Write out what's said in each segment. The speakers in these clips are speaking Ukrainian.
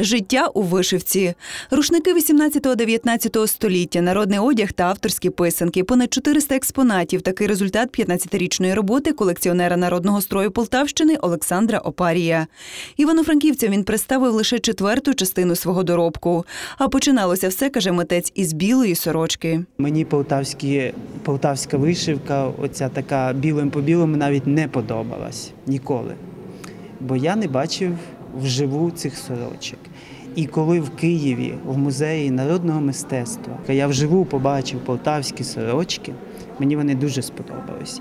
Життя у вишивці, рушники 18-19 століття, народний одяг та авторські писанки, понад 400 експонатів. Такий результат 15-річної роботи колекціонера народного строю Полтавщини Олександра Опарія. Івано-Франківцям він представив лише четверту частину свого доробку. А починалося все, каже митець, із білої сорочки. Мені полтавські, полтавська вишивка, оця така білим по білому, навіть не подобалась ніколи. Бо я не бачив вживу цих сорочок. І коли в Києві, в музеї народного мистецтва, я вживу побачив полтавські сорочки, мені вони дуже сподобались.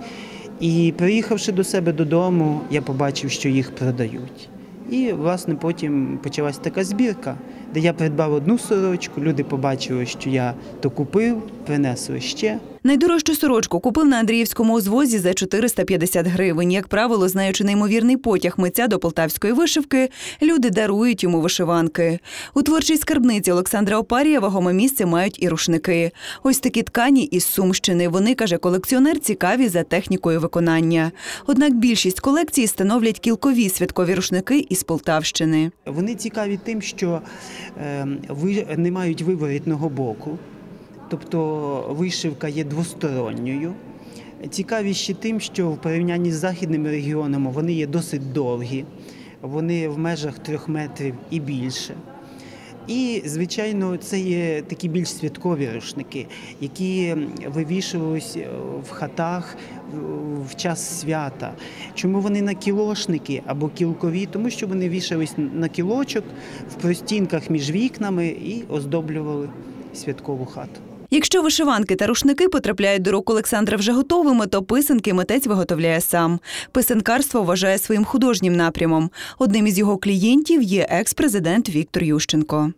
І приїхавши до себе додому, я побачив, що їх продають. І, власне, потім почалась така збірка, де я придбав одну сорочку, люди побачили, що я то купив, принесли ще. Найдорожчу сорочку купив на Андріївському узвозі за 450 гривень. Як правило, знаючи неймовірний потяг митця до полтавської вишивки, люди дарують йому вишиванки. У творчій скарбниці Олександра Опарія вагоме місце мають і рушники. Ось такі ткані із Сумщини. Вони, каже колекціонер, цікаві за технікою виконання. Однак більшість колекцій становлять кілкові святкові рушники із Полтавщини. Вони цікаві тим, що е, ви не мають виворітного боку, тобто вишивка є двосторонньою. Цікаві ще тим, що в порівнянні з західними регіонами вони є досить довгі, вони в межах трьох метрів і більше. І, звичайно, це є такі більш святкові рушники, які вивішувались в хатах в час свята. Чому вони на кілошники або кілкові? Тому що вони вішались на кілочок в простінках між вікнами і оздоблювали святкову хату. Якщо вишиванки та рушники потрапляють до рук Олександра вже готовими, то писанки митець виготовляє сам. Писанкарство вважає своїм художнім напрямом. Одним із його клієнтів є екс-президент Віктор Ющенко.